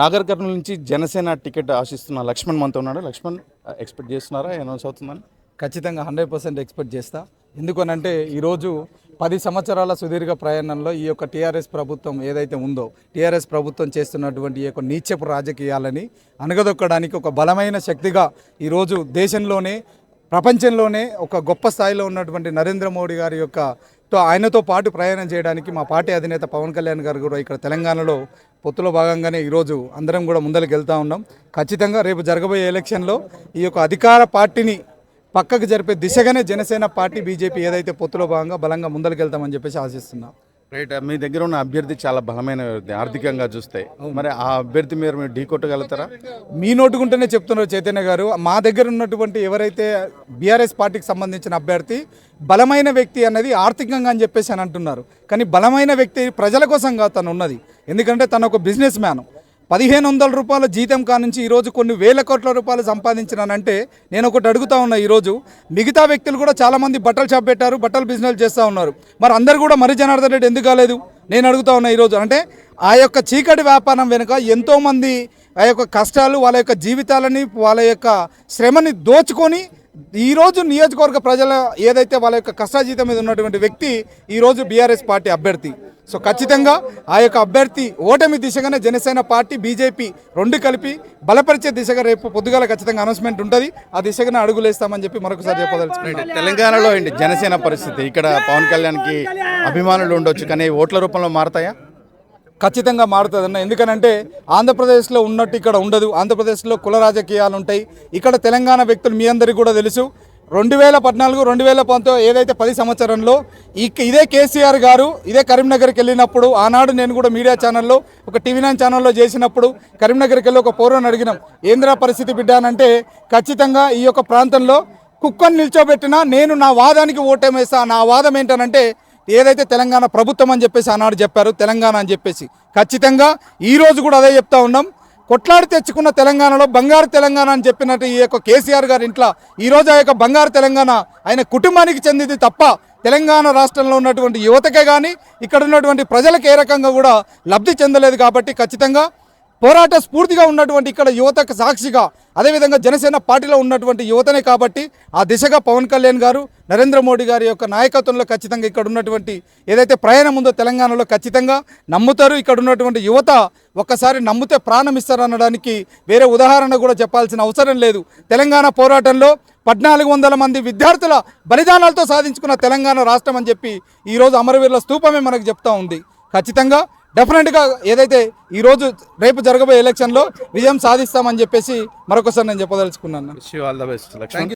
నాగర్ కర్నూలు నుంచి జనసేన టికెట్ ఆశిస్తున్న లక్ష్మణ్ మనతో ఉన్నాడు. లక్ష్మణ్ ఎక్స్పెక్ట్ చేస్తున్నారా? అనౌన్స్ అవుతుందని? ఖచ్చితంగా హండ్రెడ్ పర్సెంట్ ఎక్స్పెక్ట్ చేస్తా. ఎందుకనంటే ఈరోజు పది సంవత్సరాల సుదీర్ఘ ప్రయాణంలో ఈ యొక్క టీఆర్ఎస్ ప్రభుత్వం ఏదైతే ఉందో టీఆర్ఎస్ ప్రభుత్వం చేస్తున్నటువంటి ఈ యొక్క నీచపు రాజకీయాలని అనగదొక్కడానికి ఒక బలమైన శక్తిగా ఈరోజు దేశంలోనే ప్రపంచంలోనే ఒక గొప్ప స్థాయిలో ఉన్నటువంటి నరేంద్ర మోడీ గారి యొక్క తో ఆయనతో పాటు ప్రయాణం చేయడానికి మా పార్టీ అధినేత పవన్ కళ్యాణ్ గారు కూడా ఇక్కడ తెలంగాణలో పొత్తులో భాగంగానే ఈరోజు అందరం కూడా ముందరికి వెళ్తా ఉన్నాం. ఖచ్చితంగా రేపు జరగబోయే ఎలక్షన్లో ఈ యొక్క అధికార పార్టీని పక్కకు జరిపే దిశగానే జనసేన పార్టీ బీజేపీ ఏదైతే పొత్తులో భాగంగా బలంగా ముందరికి వెళ్తామని చెప్పేసి ఆశిస్తున్నాం. రైట్ మీ దగ్గర ఉన్న అభ్యర్థి చాలా బలమైన ఆర్థికంగా చూస్తే. మరి ఆ అభ్యర్థి మీరు మీరు ఢీ కొట్టగలుగుతారా? మీ నోటుకుంటేనే చెప్తున్నారు చైతన్య గారు. మా దగ్గర ఉన్నటువంటి ఎవరైతే బీఆర్ఎస్ పార్టీకి సంబంధించిన అభ్యర్థి బలమైన వ్యక్తి అన్నది ఆర్థికంగా అని చెప్పేసి అని అంటున్నారు. కానీ బలమైన వ్యక్తి ప్రజల కోసం కాదు తను ఉన్నది. ఎందుకంటే తను ఒక బిజినెస్ మ్యాన్. పదిహేను వందల రూపాయల జీతం కానుంచి ఈరోజు కొన్ని వేల కోట్ల రూపాయలు సంపాదించినానంటే నేను ఒకటి అడుగుతా ఉన్నా ఈరోజు మిగతా వ్యక్తులు కూడా చాలామంది బట్టలు షాప్ పెట్టారు బట్టలు బిజినెస్ చేస్తూ ఉన్నారు. మరి అందరు కూడా మరి జనార్దన్ రెడ్డి ఎందుకు కాలేదు? నేను అడుగుతా ఉన్నా ఈరోజు అంటే ఆ యొక్క చీకటి వ్యాపారం వెనుక ఎంతోమంది ఆ యొక్క కష్టాలు వాళ్ళ యొక్క జీవితాలని వాళ్ళ యొక్క శ్రమని దోచుకొని ఈరోజు నియోజకవర్గ ప్రజల ఏదైతే వాళ్ళ యొక్క కష్టాజీతం మీద ఉన్నటువంటి వ్యక్తి ఈరోజు బీఆర్ఎస్ పార్టీ అభ్యర్థి. సో ఖచ్చితంగా ఆ యొక్క అభ్యర్థి ఓటమి దిశగానే జనసేన పార్టీ బీజేపీ రెండు కలిపి బలపరిచే దిశగా రేపు పొద్దుగాల ఖచ్చితంగా అనౌన్స్మెంట్ ఉంటుంది. ఆ దిశగానే అడుగులేస్తామని చెప్పి మరొకసారి చెప్పదలుచుకున్నాను. తెలంగాణలో ఏంటి జనసేన పరిస్థితి? ఇక్కడ పవన్ కళ్యాణ్కి అభిమానులు ఉండొచ్చు కానీ ఓట్ల రూపంలో మారతాయా? ఖచ్చితంగా మారుతుందన్న. ఎందుకనంటే ఆంధ్రప్రదేశ్లో ఉన్నట్టు ఇక్కడ ఉండదు. ఆంధ్రప్రదేశ్లో కుల రాజకీయాలు ఉంటాయి. ఇక్కడ తెలంగాణ వ్యక్తులు మీ అందరికీ కూడా తెలుసు. రెండు వేల పద్నాలుగు రెండు వేల పంతొమ్మిది ఏదైతే పది సంవత్సరంలో ఇదే కేసీఆర్ గారు ఇదే కరీంనగర్కి వెళ్ళినప్పుడు ఆనాడు నేను కూడా మీడియా ఛానల్లో ఒక టీవీ నైన్ ఛానల్లో చేసినప్పుడు కరీంనగర్కి వెళ్ళి ఒక పౌరుని అడిగినాం. ఏంద్రా పరిస్థితి బిడ్డానంటే ఖచ్చితంగా ఈ యొక్క ప్రాంతంలో కుక్కను నిల్చోబెట్టినా నేను నా వాదానికి ఓటేమేస్తా నా వాదం ఏంటనంటే ఏదైతే తెలంగాణ ప్రభుత్వం అని చెప్పేసి ఆనాడు చెప్పారు తెలంగాణ అని చెప్పేసి. ఖచ్చితంగా ఈరోజు కూడా అదే చెప్తా ఉన్నాం. కొట్లాడి తెచ్చుకున్న తెలంగాణలో బంగారు తెలంగాణ అని చెప్పినట్టు ఈ యొక్క కేసీఆర్ గారి ఇంట్లో ఈ రోజు ఆ యొక్క బంగారు తెలంగాణ ఆయన కుటుంబానికి చెందింది తప్ప తెలంగాణ రాష్ట్రంలో ఉన్నటువంటి యువతకే కానీ ఇక్కడ ఉన్నటువంటి ప్రజలకు ఏ రకంగా కూడా లబ్ధి చెందలేదు కాబట్టి ఖచ్చితంగా పోరాట స్ఫూర్తిగా ఉన్నటువంటి ఇక్కడ యువతకు సాక్షిగా అదేవిధంగా జనసేన పార్టీలో ఉన్నటువంటి యువతనే కాబట్టి ఆ దిశగా పవన్ కళ్యాణ్ గారు నరేంద్ర మోడీ గారి యొక్క నాయకత్వంలో ఖచ్చితంగా ఇక్కడ ఉన్నటువంటి ఏదైతే ప్రయాణం ఉందో తెలంగాణలో ఖచ్చితంగా నమ్ముతారు. ఇక్కడ ఉన్నటువంటి యువత ఒక్కసారి నమ్మితే ప్రాణం ఇస్తారనడానికి వేరే ఉదాహరణ కూడా చెప్పాల్సిన అవసరం లేదు. తెలంగాణ పోరాటంలో పద్నాలుగు వందల మంది విద్యార్థుల బలిదానాలతో సాధించుకున్న తెలంగాణ రాష్ట్రం అని చెప్పి ఈరోజు అమరవీరుల స్తూపమే మనకు చెప్తా ఉంది. ఖచ్చితంగా డెఫినెట్గా ఏదైతే ఈరోజు రేపు జరగబోయే ఎలక్షన్లో విజయం సాధిస్తామని చెప్పేసి మరొకసారి నేను చెప్పదలుచుకున్నాను. All the best